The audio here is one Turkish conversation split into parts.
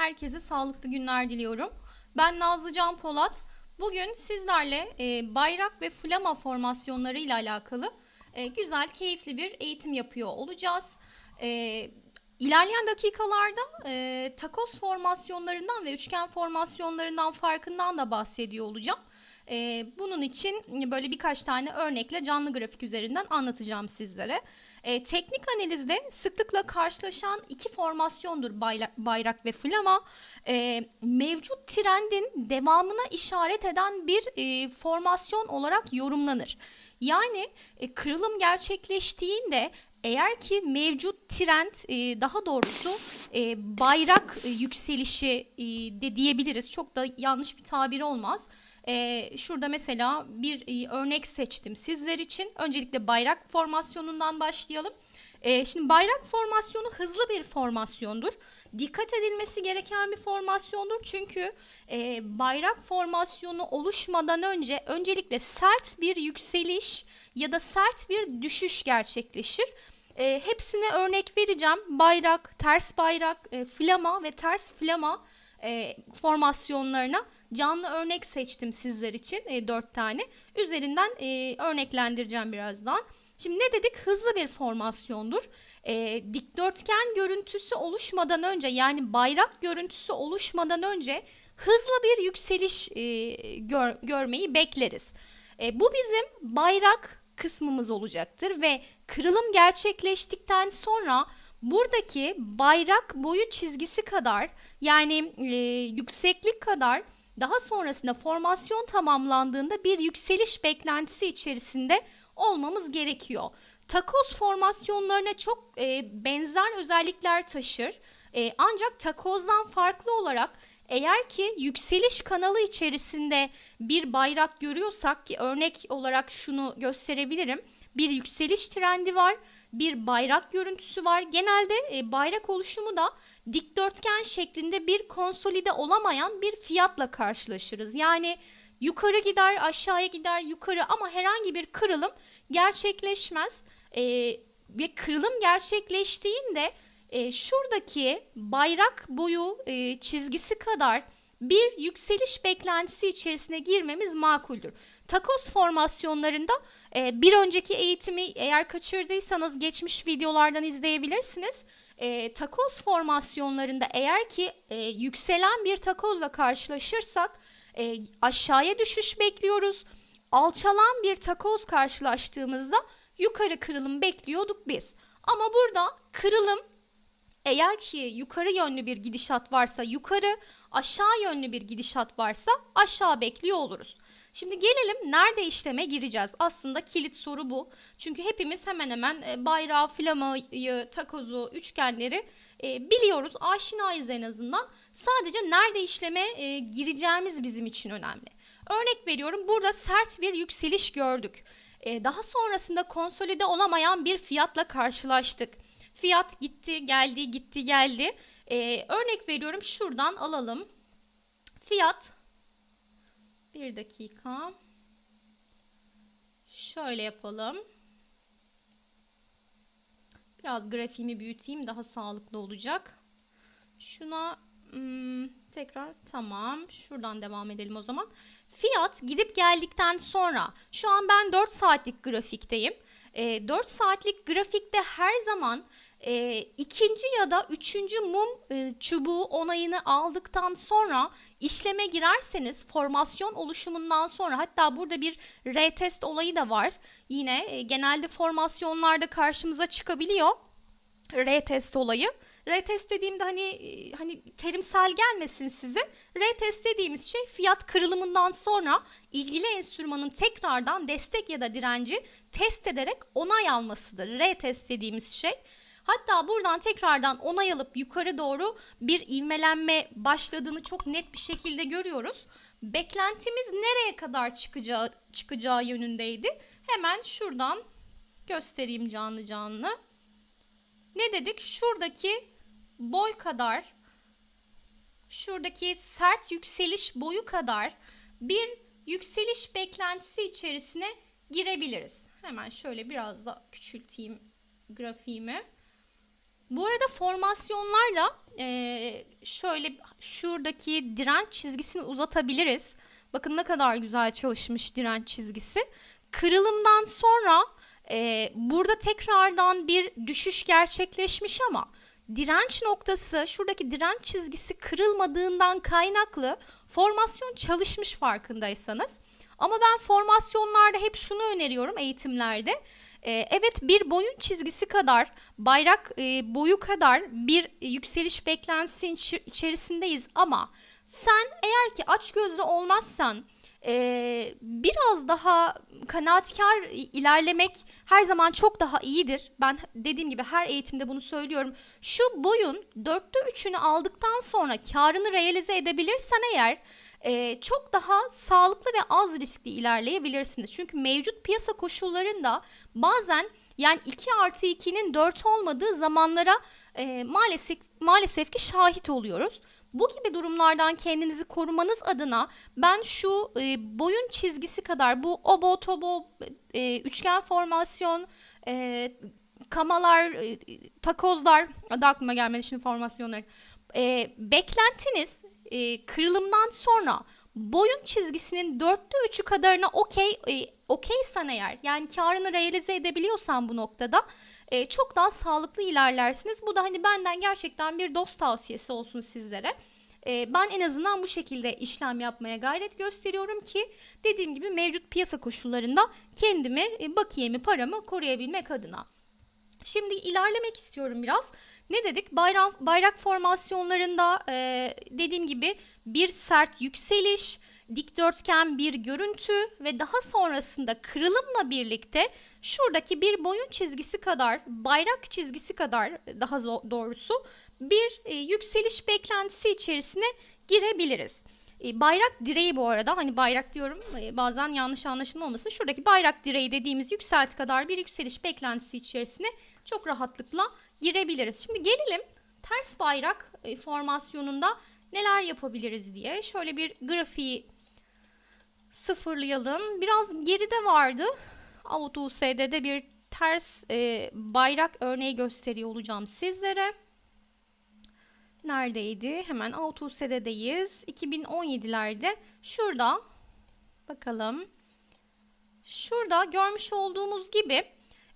Herkese sağlıklı günler diliyorum. Ben Nazlı Can Polat. Bugün sizlerle e, bayrak ve flama formasyonları ile alakalı e, güzel, keyifli bir eğitim yapıyor olacağız. E, ilerleyen dakikalarda e, takoz formasyonlarından ve üçgen formasyonlarından farkından da bahsediyor olacağım. E, bunun için böyle birkaç tane örnekle canlı grafik üzerinden anlatacağım sizlere. E, teknik analizde sıklıkla karşılaşan iki formasyondur bayrak ve flama. E, mevcut trendin devamına işaret eden bir e, formasyon olarak yorumlanır. Yani e, kırılım gerçekleştiğinde eğer ki mevcut trend e, daha doğrusu e, bayrak yükselişi e, de diyebiliriz. Çok da yanlış bir tabir olmaz. E, şurada mesela bir e, örnek seçtim sizler için. Öncelikle bayrak formasyonundan başlayalım. E, şimdi bayrak formasyonu hızlı bir formasyondur. Dikkat edilmesi gereken bir formasyondur. Çünkü e, bayrak formasyonu oluşmadan önce öncelikle sert bir yükseliş ya da sert bir düşüş gerçekleşir. E, hepsine örnek vereceğim. Bayrak, ters bayrak, e, flama ve ters flama e, formasyonlarına canlı örnek seçtim sizler için e, 4 tane. Üzerinden e, örneklendireceğim birazdan. Şimdi ne dedik? Hızlı bir formasyondur. E, dikdörtgen görüntüsü oluşmadan önce yani bayrak görüntüsü oluşmadan önce hızlı bir yükseliş e, gör, görmeyi bekleriz. E, bu bizim bayrak kısmımız olacaktır ve kırılım gerçekleştikten sonra buradaki bayrak boyu çizgisi kadar yani e, yükseklik kadar daha sonrasında formasyon tamamlandığında bir yükseliş beklentisi içerisinde olmamız gerekiyor. Takoz formasyonlarına çok e, benzer özellikler taşır. E, ancak takozdan farklı olarak eğer ki yükseliş kanalı içerisinde bir bayrak görüyorsak ki örnek olarak şunu gösterebilirim. Bir yükseliş trendi var, bir bayrak görüntüsü var. Genelde e, bayrak oluşumu da dikdörtgen şeklinde bir konsolide olamayan bir fiyatla karşılaşırız. Yani yukarı gider, aşağıya gider, yukarı ama herhangi bir kırılım gerçekleşmez. E, ve kırılım gerçekleştiğinde e, şuradaki bayrak boyu e, çizgisi kadar bir yükseliş beklentisi içerisine girmemiz makuldür. Takoz formasyonlarında e, bir önceki eğitimi eğer kaçırdıysanız geçmiş videolardan izleyebilirsiniz. E, takoz formasyonlarında eğer ki e, yükselen bir takozla karşılaşırsak e, aşağıya düşüş bekliyoruz. Alçalan bir takoz karşılaştığımızda yukarı kırılım bekliyorduk biz. Ama burada kırılım eğer ki yukarı yönlü bir gidişat varsa yukarı, aşağı yönlü bir gidişat varsa aşağı bekliyor oluruz. Şimdi gelelim nerede işleme gireceğiz? Aslında kilit soru bu. Çünkü hepimiz hemen hemen e, bayrağı, flamayı, takozu, üçgenleri e, biliyoruz, aşinayız en azından. Sadece nerede işleme e, gireceğimiz bizim için önemli. Örnek veriyorum burada sert bir yükseliş gördük. Daha sonrasında konsolide olamayan bir fiyatla karşılaştık. Fiyat gitti, geldi, gitti, geldi. E, örnek veriyorum şuradan alalım. Fiyat bir dakika. Şöyle yapalım. Biraz grafiğimi büyüteyim daha sağlıklı olacak. Şuna hmm, tekrar tamam. Şuradan devam edelim o zaman. Fiyat gidip geldikten sonra şu an ben 4 saatlik grafikteyim. E, 4 saatlik grafikte her zaman e, ikinci ya da üçüncü mum e, çubuğu onayını aldıktan sonra işleme girerseniz formasyon oluşumundan sonra hatta burada bir retest olayı da var. Yine e, genelde formasyonlarda karşımıza çıkabiliyor retest olayı. Retest dediğimde hani e, hani terimsel gelmesin size. Retest dediğimiz şey fiyat kırılımından sonra ilgili enstrümanın tekrardan destek ya da direnci test ederek onay almasıdır. Retest dediğimiz şey. Hatta buradan tekrardan onay alıp yukarı doğru bir ivmelenme başladığını çok net bir şekilde görüyoruz. Beklentimiz nereye kadar çıkacağı, çıkacağı yönündeydi. Hemen şuradan göstereyim canlı canlı. Ne dedik? Şuradaki boy kadar şuradaki sert yükseliş boyu kadar bir yükseliş beklentisi içerisine girebiliriz. Hemen şöyle biraz da küçülteyim grafiğimi. Bu arada formasyonlarla e, şöyle şuradaki direnç çizgisini uzatabiliriz. Bakın ne kadar güzel çalışmış direnç çizgisi. Kırılımdan sonra e, burada tekrardan bir düşüş gerçekleşmiş ama direnç noktası şuradaki direnç çizgisi kırılmadığından kaynaklı formasyon çalışmış farkındaysanız. Ama ben formasyonlarda hep şunu öneriyorum eğitimlerde. Ee, evet bir boyun çizgisi kadar bayrak e, boyu kadar bir yükseliş beklentisinin içerisindeyiz ama sen eğer ki açgözlü olmazsan e, biraz daha kanaatkar ilerlemek her zaman çok daha iyidir. Ben dediğim gibi her eğitimde bunu söylüyorum. Şu boyun dörtte üçünü aldıktan sonra karını realize edebilirsen eğer e, çok daha sağlıklı ve az riskli ilerleyebilirsiniz. Çünkü mevcut piyasa koşullarında bazen yani 2 artı 2'nin 4 olmadığı zamanlara e, maalesef maalesef ki şahit oluyoruz. Bu gibi durumlardan kendinizi korumanız adına ben şu e, boyun çizgisi kadar bu obo tobo e, üçgen formasyon e, kamalar e, takozlar adı aklıma gelmedi şimdi formasyonları e, beklentiniz e, kırılımdan sonra boyun çizgisinin dörtte üçü kadarına okey e, okeysen eğer yani karını realize edebiliyorsan bu noktada e, çok daha sağlıklı ilerlersiniz. Bu da hani benden gerçekten bir dost tavsiyesi olsun sizlere. E, ben en azından bu şekilde işlem yapmaya gayret gösteriyorum ki dediğim gibi mevcut piyasa koşullarında kendimi, e, bakiyemi, paramı koruyabilmek adına. Şimdi ilerlemek istiyorum biraz. Ne dedik? Bayrak, bayrak formasyonlarında e, dediğim gibi bir sert yükseliş, dikdörtgen bir görüntü ve daha sonrasında kırılımla birlikte şuradaki bir boyun çizgisi kadar, bayrak çizgisi kadar daha zo- doğrusu bir e, yükseliş beklentisi içerisine girebiliriz. E, bayrak direği bu arada hani bayrak diyorum e, bazen yanlış anlaşılma olmasın. Şuradaki bayrak direği dediğimiz yükselti kadar bir yükseliş beklentisi içerisine çok rahatlıkla girebiliriz. Şimdi gelelim ters bayrak e, formasyonunda neler yapabiliriz diye. Şöyle bir grafiği sıfırlayalım. Biraz geride vardı. Auto USD'de bir ters e, bayrak örneği gösteriyor olacağım sizlere. Neredeydi? Hemen Auto USD'deyiz. 2017'lerde şurada bakalım. Şurada görmüş olduğumuz gibi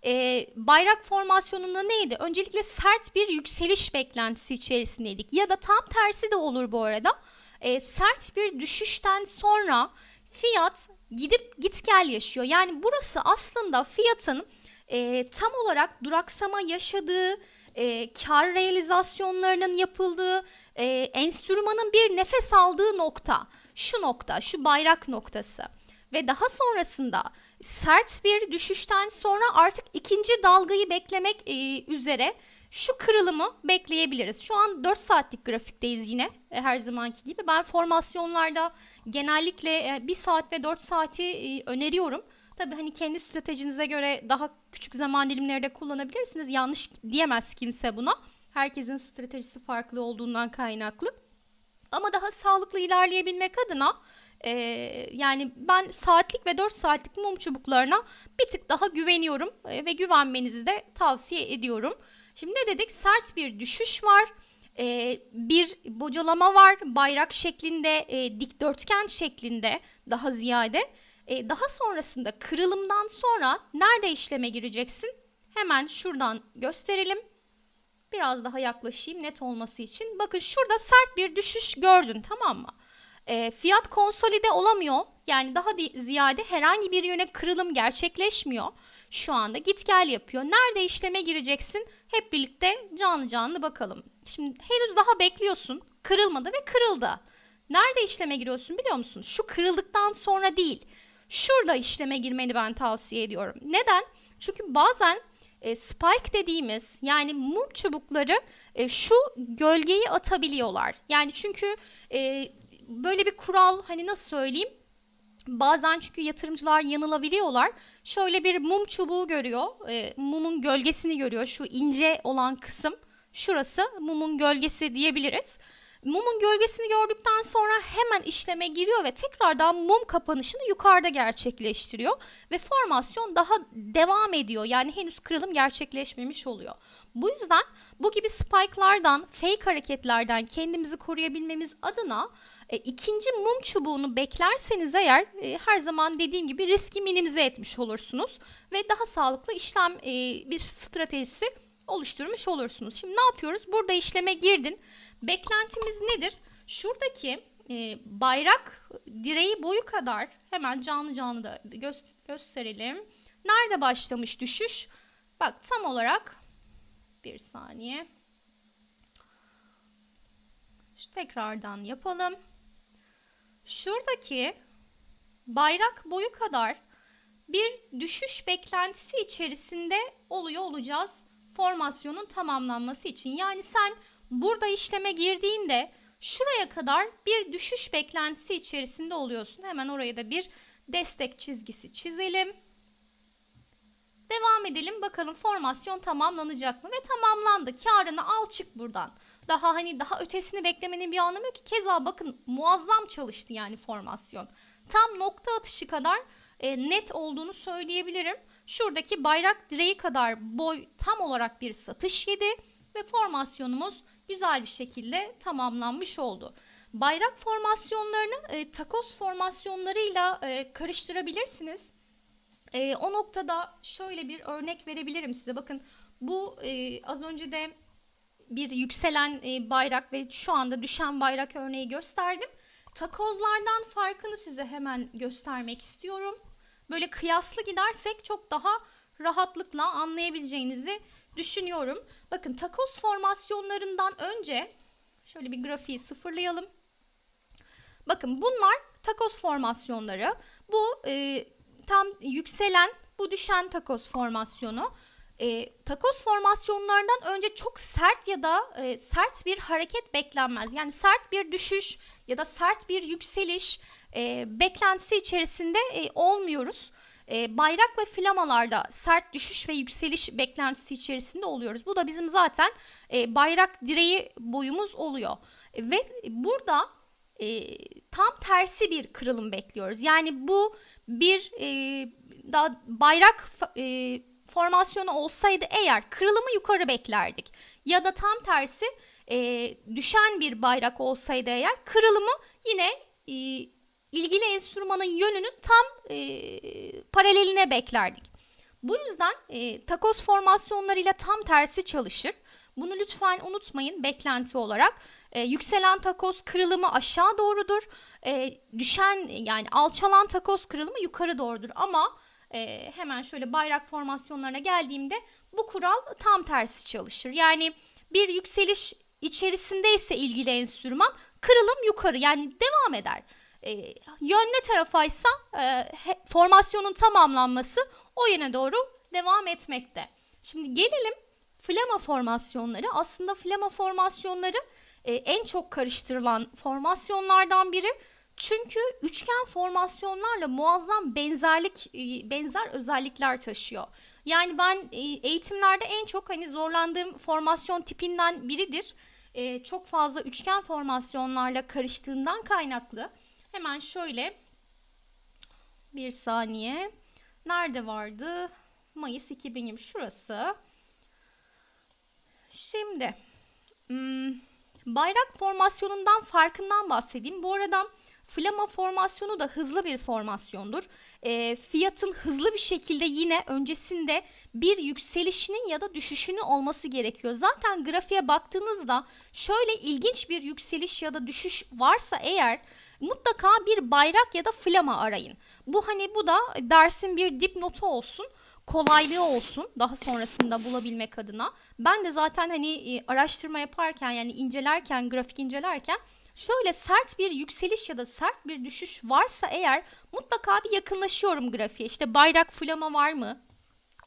e, bayrak formasyonunda neydi? Öncelikle sert bir yükseliş beklentisi içerisindeydik. Ya da tam tersi de olur bu arada. E, sert bir düşüşten sonra fiyat gidip git gel yaşıyor. Yani burası aslında fiyatın e, tam olarak duraksama yaşadığı, e, kar realizasyonlarının yapıldığı, e, enstrümanın bir nefes aldığı nokta. Şu nokta, şu bayrak noktası. Ve daha sonrasında sert bir düşüşten sonra artık ikinci dalgayı beklemek e, üzere şu kırılımı bekleyebiliriz. Şu an 4 saatlik grafikteyiz yine e, her zamanki gibi. Ben formasyonlarda genellikle 1 saat ve 4 saati e, öneriyorum. Tabii hani kendi stratejinize göre daha küçük zaman dilimleri de kullanabilirsiniz. Yanlış diyemez kimse buna. Herkesin stratejisi farklı olduğundan kaynaklı. Ama daha sağlıklı ilerleyebilmek adına e, yani ben saatlik ve 4 saatlik mum çubuklarına bir tık daha güveniyorum e, ve güvenmenizi de tavsiye ediyorum. Şimdi ne dedik? Sert bir düşüş var. E, bir bocalama var. Bayrak şeklinde, e, dikdörtgen şeklinde daha ziyade. E, daha sonrasında kırılımdan sonra nerede işleme gireceksin? Hemen şuradan gösterelim. Biraz daha yaklaşayım net olması için. Bakın şurada sert bir düşüş gördün tamam mı? E, fiyat konsolide olamıyor. Yani daha ziyade herhangi bir yöne kırılım gerçekleşmiyor. Şu anda git gel yapıyor. Nerede işleme gireceksin? Hep birlikte canlı canlı bakalım. Şimdi henüz daha bekliyorsun. Kırılmadı ve kırıldı. Nerede işleme giriyorsun biliyor musun? Şu kırıldıktan sonra değil. Şurada işleme girmeni ben tavsiye ediyorum. Neden? Çünkü bazen e, spike dediğimiz yani mum çubukları e, şu gölgeyi atabiliyorlar. Yani çünkü e, böyle bir kural hani nasıl söyleyeyim? Bazen çünkü yatırımcılar yanılabiliyorlar. Şöyle bir mum çubuğu görüyor. E, mumun gölgesini görüyor. Şu ince olan kısım. Şurası mumun gölgesi diyebiliriz. Mumun gölgesini gördükten sonra hemen işleme giriyor ve tekrardan mum kapanışını yukarıda gerçekleştiriyor ve formasyon daha devam ediyor. Yani henüz kırılım gerçekleşmemiş oluyor. Bu yüzden bu gibi spike'lardan, fake hareketlerden kendimizi koruyabilmemiz adına e, ikinci mum çubuğunu beklerseniz eğer e, her zaman dediğim gibi riski minimize etmiş olursunuz ve daha sağlıklı işlem e, bir stratejisi oluşturmuş olursunuz. Şimdi ne yapıyoruz? Burada işleme girdin. Beklentimiz nedir? Şuradaki e, bayrak direği boyu kadar hemen canlı canlı da gö- gösterelim. Nerede başlamış düşüş? Bak tam olarak bir saniye. Şu tekrardan yapalım. Şuradaki bayrak boyu kadar bir düşüş beklentisi içerisinde oluyor olacağız formasyonun tamamlanması için. Yani sen burada işleme girdiğinde şuraya kadar bir düşüş beklentisi içerisinde oluyorsun. Hemen oraya da bir destek çizgisi çizelim. Devam edelim bakalım formasyon tamamlanacak mı ve tamamlandı. Karını al çık buradan. Daha hani daha ötesini beklemenin bir anlamı yok ki. Keza bakın muazzam çalıştı yani formasyon. Tam nokta atışı kadar e, net olduğunu söyleyebilirim. Şuradaki bayrak direği kadar boy tam olarak bir satış yedi ve formasyonumuz güzel bir şekilde tamamlanmış oldu. Bayrak formasyonlarını e, takos formasyonlarıyla e, karıştırabilirsiniz. E, o noktada şöyle bir örnek verebilirim size. Bakın bu e, az önce de bir yükselen e, bayrak ve şu anda düşen bayrak örneği gösterdim. Takozlardan farkını size hemen göstermek istiyorum. Böyle kıyaslı gidersek çok daha rahatlıkla anlayabileceğinizi düşünüyorum. Bakın takoz formasyonlarından önce şöyle bir grafiği sıfırlayalım. Bakın bunlar takoz formasyonları. Bu e, tam yükselen, bu düşen takoz formasyonu. E, takoz formasyonlarından önce çok sert ya da e, sert bir hareket beklenmez. Yani sert bir düşüş ya da sert bir yükseliş e, beklentisi içerisinde e, olmuyoruz. E, bayrak ve flamalarda sert düşüş ve yükseliş beklentisi içerisinde oluyoruz. Bu da bizim zaten e, bayrak direği boyumuz oluyor. E, ve burada e, tam tersi bir kırılım bekliyoruz. Yani bu bir e, daha bayrak e, formasyonu olsaydı eğer kırılımı yukarı beklerdik. Ya da tam tersi e, düşen bir bayrak olsaydı eğer kırılımı yine e, ilgili enstrümanın yönünün tam e, paraleline beklerdik. Bu yüzden e, takoz formasyonlarıyla tam tersi çalışır. Bunu lütfen unutmayın beklenti olarak. E, yükselen takoz kırılımı aşağı doğrudur. E, düşen yani alçalan takoz kırılımı yukarı doğrudur. Ama e, hemen şöyle bayrak formasyonlarına geldiğimde bu kural tam tersi çalışır. Yani bir yükseliş içerisindeyse ilgili enstrüman kırılım yukarı yani devam eder. E, yön ne tarafaysa e, formasyonun tamamlanması o yöne doğru devam etmekte. Şimdi gelelim flama formasyonları. Aslında flama formasyonları e, en çok karıştırılan formasyonlardan biri. Çünkü üçgen formasyonlarla muazzam benzerlik e, benzer özellikler taşıyor. Yani ben e, eğitimlerde en çok hani zorlandığım formasyon tipinden biridir. E, çok fazla üçgen formasyonlarla karıştığından kaynaklı. Hemen şöyle bir saniye. Nerede vardı? Mayıs 2020 şurası. Şimdi hmm, bayrak formasyonundan farkından bahsedeyim. Bu arada flama formasyonu da hızlı bir formasyondur. E, fiyatın hızlı bir şekilde yine öncesinde bir yükselişinin ya da düşüşünün olması gerekiyor. Zaten grafiğe baktığınızda şöyle ilginç bir yükseliş ya da düşüş varsa eğer mutlaka bir bayrak ya da flama arayın. Bu hani bu da dersin bir dipnotu olsun kolaylığı olsun daha sonrasında bulabilmek adına. Ben de zaten hani e, araştırma yaparken yani incelerken, grafik incelerken şöyle sert bir yükseliş ya da sert bir düşüş varsa eğer mutlaka bir yakınlaşıyorum grafiğe. İşte bayrak flama var mı?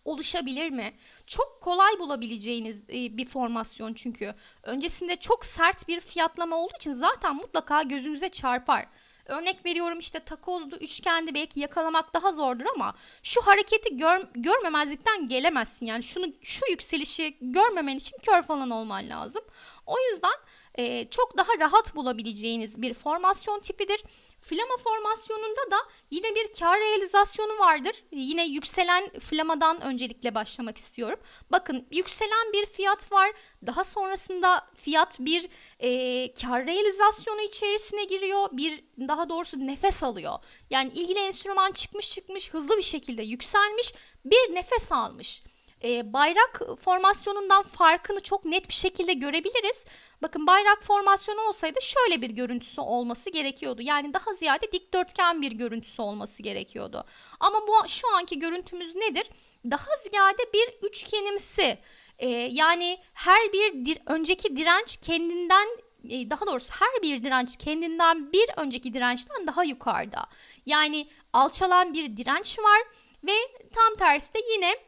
oluşabilir mi? Çok kolay bulabileceğiniz e, bir formasyon çünkü. Öncesinde çok sert bir fiyatlama olduğu için zaten mutlaka gözünüze çarpar. Örnek veriyorum işte takozlu üçgendi belki yakalamak daha zordur ama şu hareketi gör, görmemezlikten gelemezsin. Yani şunu şu yükselişi görmemen için kör falan olman lazım. O yüzden e, çok daha rahat bulabileceğiniz bir formasyon tipidir. Flama formasyonunda da yine bir kar realizasyonu vardır. Yine yükselen flamadan öncelikle başlamak istiyorum. Bakın yükselen bir fiyat var. Daha sonrasında fiyat bir e, kar realizasyonu içerisine giriyor. Bir daha doğrusu nefes alıyor. Yani ilgili enstrüman çıkmış çıkmış hızlı bir şekilde yükselmiş. Bir nefes almış. E, bayrak formasyonundan farkını çok net bir şekilde görebiliriz. Bakın bayrak formasyonu olsaydı şöyle bir görüntüsü olması gerekiyordu. Yani daha ziyade dikdörtgen bir görüntüsü olması gerekiyordu. Ama bu şu anki görüntümüz nedir? Daha ziyade bir üçgenimsi. E, yani her bir dir, önceki direnç kendinden e, daha doğrusu her bir direnç kendinden bir önceki dirençten daha yukarıda. Yani alçalan bir direnç var ve tam tersi de yine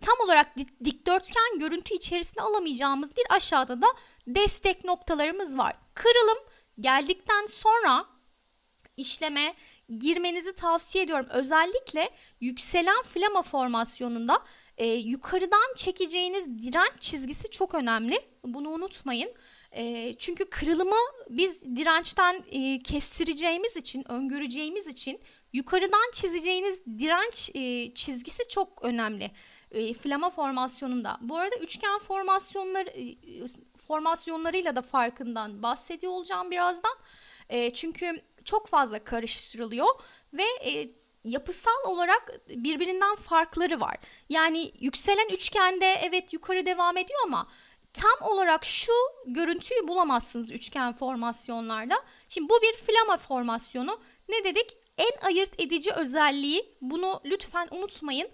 tam olarak dikdörtgen görüntü içerisine alamayacağımız bir aşağıda da destek noktalarımız var. Kırılım geldikten sonra işleme girmenizi tavsiye ediyorum. Özellikle yükselen flama formasyonunda e, yukarıdan çekeceğiniz direnç çizgisi çok önemli. Bunu unutmayın. E, çünkü kırılımı biz dirençten e, kestireceğimiz için, öngöreceğimiz için yukarıdan çizeceğiniz direnç e, çizgisi çok önemli. E, flama formasyonunda. Bu arada üçgen formasyonları e, formasyonlarıyla da farkından bahsediyor olacağım birazdan. E, çünkü çok fazla karıştırılıyor ve e, yapısal olarak birbirinden farkları var. Yani yükselen üçgende evet yukarı devam ediyor ama tam olarak şu görüntüyü bulamazsınız üçgen formasyonlarda. Şimdi bu bir flama formasyonu. Ne dedik? En ayırt edici özelliği bunu lütfen unutmayın.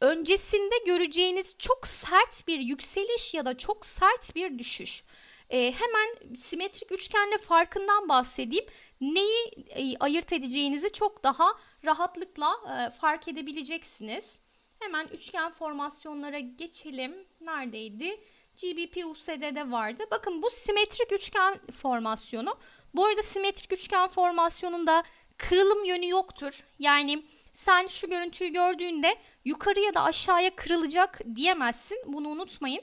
Öncesinde göreceğiniz çok sert bir yükseliş ya da çok sert bir düşüş. E, hemen simetrik üçgenle farkından bahsedeyim. Neyi e, ayırt edeceğinizi çok daha rahatlıkla e, fark edebileceksiniz. Hemen üçgen formasyonlara geçelim. Neredeydi? GBP USD'de vardı. Bakın bu simetrik üçgen formasyonu. Bu arada simetrik üçgen formasyonunda kırılım yönü yoktur. Yani sen şu görüntüyü gördüğünde yukarı ya da aşağıya kırılacak diyemezsin. Bunu unutmayın.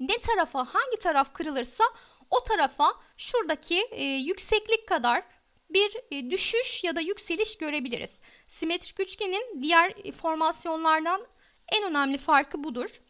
Ne tarafa hangi taraf kırılırsa o tarafa şuradaki e, yükseklik kadar bir e, düşüş ya da yükseliş görebiliriz. Simetrik üçgenin diğer formasyonlardan en önemli farkı budur.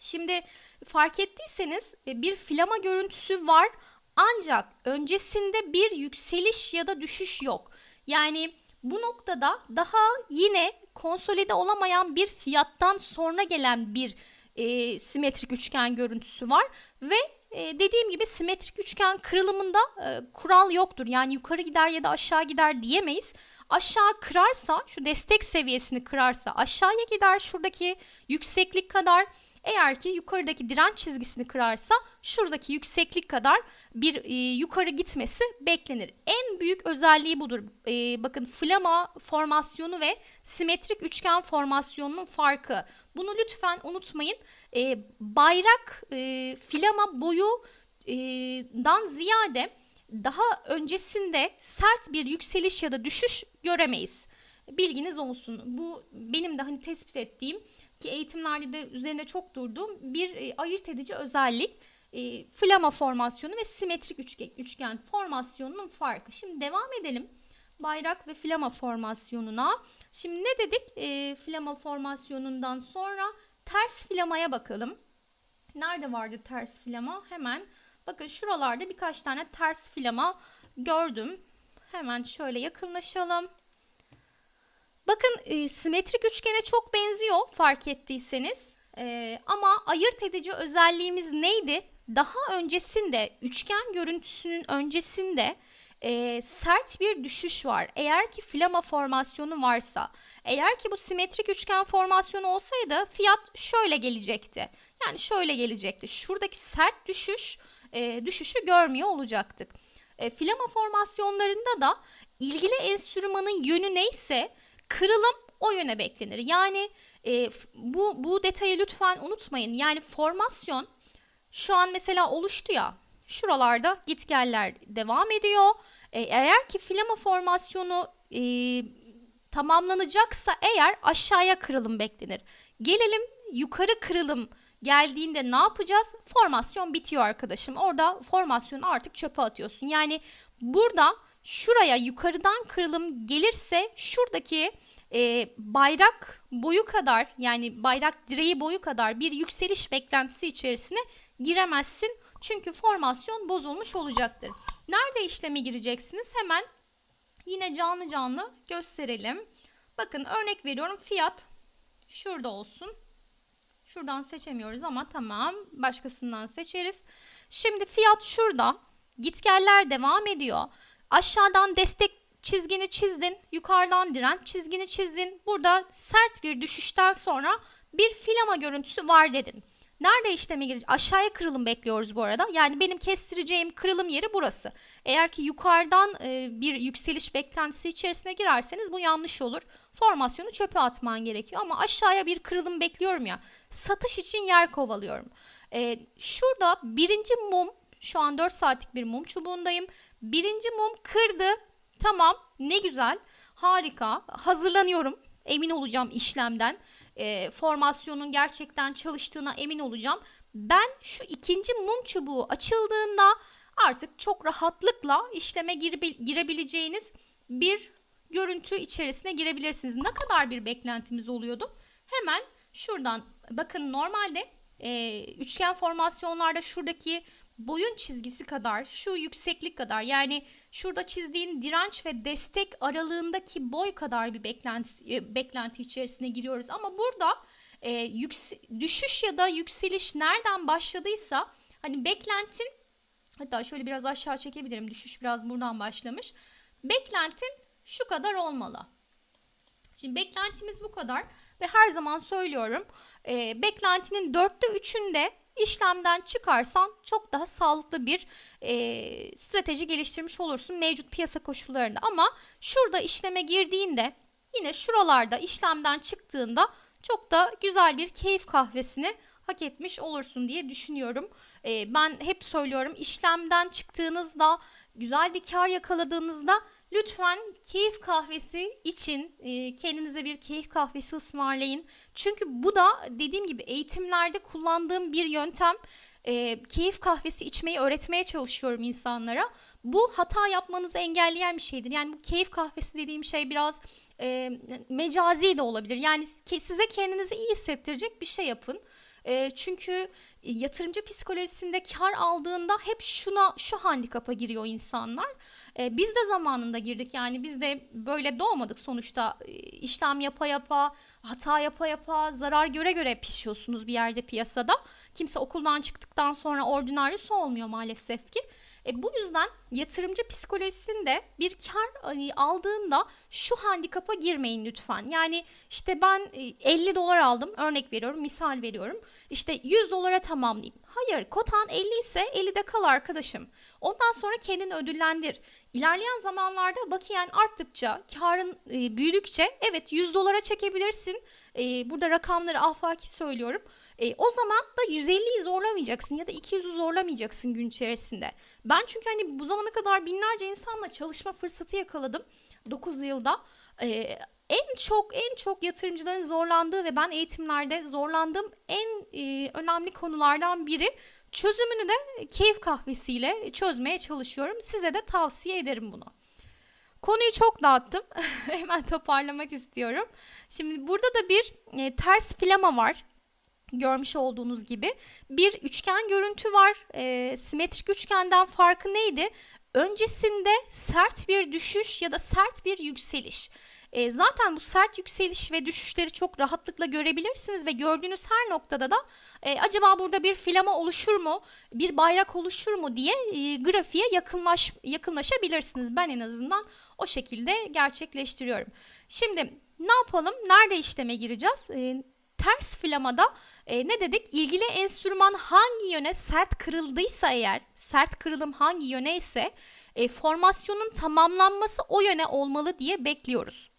Şimdi fark ettiyseniz e, bir flama görüntüsü var ancak öncesinde bir yükseliş ya da düşüş yok. Yani bu noktada daha yine konsolide olamayan bir fiyattan sonra gelen bir e, simetrik üçgen görüntüsü var ve e, dediğim gibi simetrik üçgen kırılımında e, kural yoktur. Yani yukarı gider ya da aşağı gider diyemeyiz. Aşağı kırarsa şu destek seviyesini kırarsa aşağıya gider şuradaki yükseklik kadar eğer ki yukarıdaki direnç çizgisini kırarsa şuradaki yükseklik kadar bir e, yukarı gitmesi beklenir. En büyük özelliği budur. E, bakın flama formasyonu ve simetrik üçgen formasyonunun farkı. Bunu lütfen unutmayın. E, bayrak e, flama boyudan e, ziyade daha öncesinde sert bir yükseliş ya da düşüş göremeyiz. Bilginiz olsun. Bu benim de hani tespit ettiğim ki eğitimlerde de üzerine çok durduğum bir e, ayırt edici özellik. E, flama formasyonu ve simetrik üçgen, üçgen formasyonunun farkı. Şimdi devam edelim bayrak ve flama formasyonuna. Şimdi ne dedik e, flama formasyonundan sonra ters flamaya bakalım. Nerede vardı ters flama? Hemen bakın şuralarda birkaç tane ters flama gördüm. Hemen şöyle yakınlaşalım. Bakın e, simetrik üçgene çok benziyor fark ettiyseniz. E, ama ayırt edici özelliğimiz neydi? Daha öncesinde üçgen görüntüsünün öncesinde e, sert bir düşüş var. Eğer ki flama formasyonu varsa, eğer ki bu simetrik üçgen formasyonu olsaydı fiyat şöyle gelecekti. Yani şöyle gelecekti. Şuradaki sert düşüş, e, düşüşü görmüyor olacaktık. E, flama formasyonlarında da ilgili enstrümanın yönü neyse Kırılım o yöne beklenir. Yani e, bu, bu detayı lütfen unutmayın. Yani formasyon şu an mesela oluştu ya. Şuralarda gitgeller devam ediyor. E, eğer ki flama formasyonu e, tamamlanacaksa eğer aşağıya kırılım beklenir. Gelelim yukarı kırılım geldiğinde ne yapacağız? Formasyon bitiyor arkadaşım. Orada formasyonu artık çöpe atıyorsun. Yani burada şuraya yukarıdan kırılım gelirse şuradaki e, bayrak boyu kadar yani bayrak direği boyu kadar bir yükseliş beklentisi içerisine giremezsin. Çünkü formasyon bozulmuş olacaktır. Nerede işleme gireceksiniz? Hemen yine canlı canlı gösterelim. Bakın örnek veriyorum fiyat şurada olsun. Şuradan seçemiyoruz ama tamam başkasından seçeriz. Şimdi fiyat şurada. Gitgeller devam ediyor. Aşağıdan destek çizgini çizdin. Yukarıdan direnç çizgini çizdin. Burada sert bir düşüşten sonra bir filama görüntüsü var dedin. Nerede işleme girecek? Aşağıya kırılım bekliyoruz bu arada. Yani benim kestireceğim kırılım yeri burası. Eğer ki yukarıdan e, bir yükseliş beklentisi içerisine girerseniz bu yanlış olur. Formasyonu çöpe atman gerekiyor. Ama aşağıya bir kırılım bekliyorum ya. Satış için yer kovalıyorum. E, şurada birinci mum, şu an 4 saatlik bir mum çubuğundayım. Birinci mum kırdı. Tamam ne güzel. Harika. Hazırlanıyorum. Emin olacağım işlemden e, formasyonun gerçekten çalıştığına emin olacağım. Ben şu ikinci mum çubuğu açıldığında artık çok rahatlıkla işleme gire- girebileceğiniz bir görüntü içerisine girebilirsiniz. Ne kadar bir beklentimiz oluyordu? Hemen şuradan bakın normalde e, üçgen formasyonlarda şuradaki boyun çizgisi kadar, şu yükseklik kadar yani şurada çizdiğin direnç ve destek aralığındaki boy kadar bir beklenti, e, beklenti içerisine giriyoruz. Ama burada e, yüks- düşüş ya da yükseliş nereden başladıysa hani beklentin hatta şöyle biraz aşağı çekebilirim. Düşüş biraz buradan başlamış. Beklentin şu kadar olmalı. Şimdi beklentimiz bu kadar ve her zaman söylüyorum e, beklentinin dörtte üçünde işlemden çıkarsan çok daha sağlıklı bir e, strateji geliştirmiş olursun mevcut piyasa koşullarında. Ama şurada işleme girdiğinde yine şuralarda işlemden çıktığında çok da güzel bir keyif kahvesini hak etmiş olursun diye düşünüyorum. E, ben hep söylüyorum işlemden çıktığınızda güzel bir kar yakaladığınızda lütfen keyif kahvesi için e, kendinize bir keyif kahvesi ısmarlayın. Çünkü bu da dediğim gibi eğitimlerde kullandığım bir yöntem. E, keyif kahvesi içmeyi öğretmeye çalışıyorum insanlara. Bu hata yapmanızı engelleyen bir şeydir. Yani bu keyif kahvesi dediğim şey biraz e, mecazi de olabilir. Yani size kendinizi iyi hissettirecek bir şey yapın. E, çünkü yatırımcı psikolojisinde kar aldığında hep şuna şu handikapa giriyor insanlar. E, biz de zamanında girdik yani biz de böyle doğmadık sonuçta e, işlem yapa yapa, hata yapa yapa, zarar göre göre pişiyorsunuz bir yerde piyasada. Kimse okuldan çıktıktan sonra ordinaryus olmuyor maalesef ki. E, bu yüzden yatırımcı psikolojisinde bir kar e, aldığında şu handikapa girmeyin lütfen. Yani işte ben e, 50 dolar aldım örnek veriyorum misal veriyorum. İşte 100 dolara tamamlayayım. Hayır kotan 50 ise 50'de kal arkadaşım. Ondan sonra kendini ödüllendir. İlerleyen zamanlarda bakiyen arttıkça, karın e, büyüdükçe evet 100 dolara çekebilirsin. E, burada rakamları afaki söylüyorum. E, o zaman da 150'yi zorlamayacaksın ya da 200'ü zorlamayacaksın gün içerisinde. Ben çünkü hani bu zamana kadar binlerce insanla çalışma fırsatı yakaladım 9 yılda. E, en çok en çok yatırımcıların zorlandığı ve ben eğitimlerde zorlandığım en e, önemli konulardan biri çözümünü de keyif kahvesiyle çözmeye çalışıyorum. Size de tavsiye ederim bunu. Konuyu çok dağıttım. Hemen toparlamak istiyorum. Şimdi burada da bir e, ters plama var. Görmüş olduğunuz gibi bir üçgen görüntü var. E, simetrik üçgenden farkı neydi? Öncesinde sert bir düşüş ya da sert bir yükseliş. E, zaten bu sert yükseliş ve düşüşleri çok rahatlıkla görebilirsiniz ve gördüğünüz her noktada da e, acaba burada bir filama oluşur mu, bir bayrak oluşur mu diye e, grafiğe yakınlaş, yakınlaşabilirsiniz. Ben en azından o şekilde gerçekleştiriyorum. Şimdi ne yapalım? Nerede işleme gireceğiz? E, ters flamada e, ne dedik? İlgili enstrüman hangi yöne sert kırıldıysa eğer, sert kırılım hangi yöne ise e, formasyonun tamamlanması o yöne olmalı diye bekliyoruz.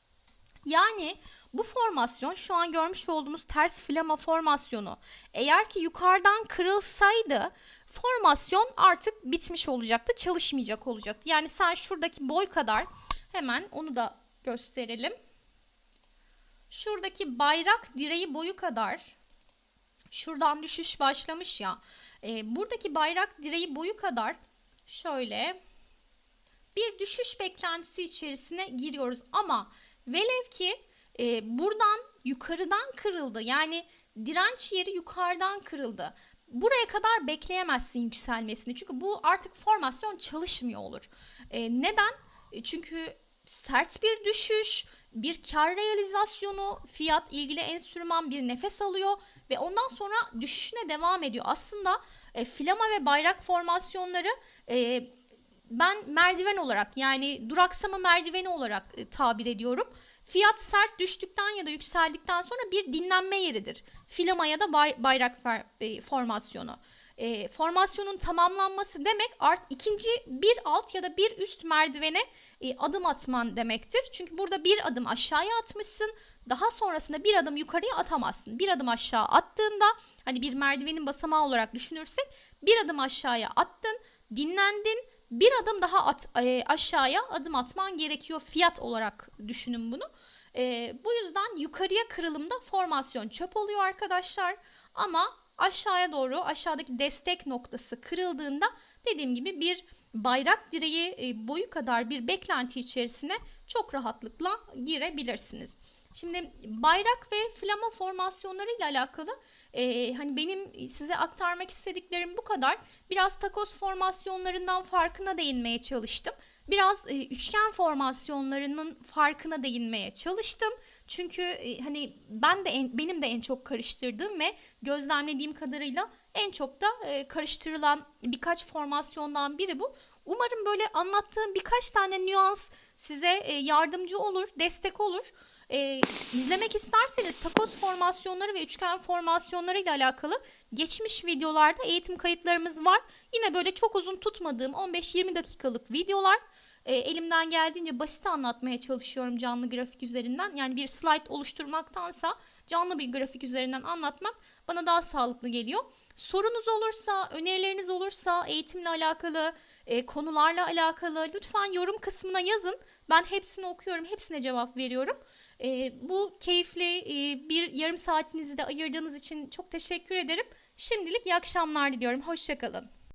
Yani bu formasyon şu an görmüş olduğumuz ters flama formasyonu eğer ki yukarıdan kırılsaydı formasyon artık bitmiş olacaktı, çalışmayacak olacaktı. Yani sen şuradaki boy kadar hemen onu da gösterelim. Şuradaki bayrak direği boyu kadar şuradan düşüş başlamış ya. E, buradaki bayrak direği boyu kadar şöyle bir düşüş beklentisi içerisine giriyoruz. Ama velev ki e, buradan yukarıdan kırıldı. Yani direnç yeri yukarıdan kırıldı. Buraya kadar bekleyemezsin yükselmesini. Çünkü bu artık formasyon çalışmıyor olur. E, neden? E, Çünkü sert bir düşüş, bir kar realizasyonu, fiyat ilgili enstrüman bir nefes alıyor ve ondan sonra düşüşüne devam ediyor. Aslında e, flama ve bayrak formasyonları e, ben merdiven olarak yani duraksama merdiveni olarak e, tabir ediyorum. Fiyat sert düştükten ya da yükseldikten sonra bir dinlenme yeridir. Filama ya da bay- bayrak fer- e, formasyonu. E, formasyonun tamamlanması demek art ikinci bir alt ya da bir üst merdivene e, adım atman demektir. Çünkü burada bir adım aşağıya atmışsın. Daha sonrasında bir adım yukarıya atamazsın. Bir adım aşağı attığında hani bir merdivenin basamağı olarak düşünürsek bir adım aşağıya attın, dinlendin, bir adım daha at, e, aşağıya adım atman gerekiyor fiyat olarak düşünün bunu. E, bu yüzden yukarıya kırılımda formasyon çöp oluyor arkadaşlar. Ama aşağıya doğru aşağıdaki destek noktası kırıldığında dediğim gibi bir bayrak direği e, boyu kadar bir beklenti içerisine çok rahatlıkla girebilirsiniz. Şimdi bayrak ve flama formasyonları ile alakalı e, hani benim size aktarmak istediklerim bu kadar. Biraz takos formasyonlarından farkına değinmeye çalıştım. Biraz e, üçgen formasyonlarının farkına değinmeye çalıştım. Çünkü e, hani ben de en, benim de en çok karıştırdığım ve gözlemlediğim kadarıyla en çok da e, karıştırılan birkaç formasyondan biri bu. Umarım böyle anlattığım birkaç tane nüans size e, yardımcı olur, destek olur. E, izlemek isterseniz takos formasyonları ve üçgen formasyonları ile alakalı geçmiş videolarda eğitim kayıtlarımız var. Yine böyle çok uzun tutmadığım 15-20 dakikalık videolar. E, elimden geldiğince basit anlatmaya çalışıyorum canlı grafik üzerinden. Yani bir slide oluşturmaktansa canlı bir grafik üzerinden anlatmak bana daha sağlıklı geliyor. Sorunuz olursa, önerileriniz olursa eğitimle alakalı, e, konularla alakalı lütfen yorum kısmına yazın. Ben hepsini okuyorum, hepsine cevap veriyorum. E, bu keyifli e, bir yarım saatinizi de ayırdığınız için çok teşekkür ederim. Şimdilik iyi akşamlar diliyorum. Hoşçakalın.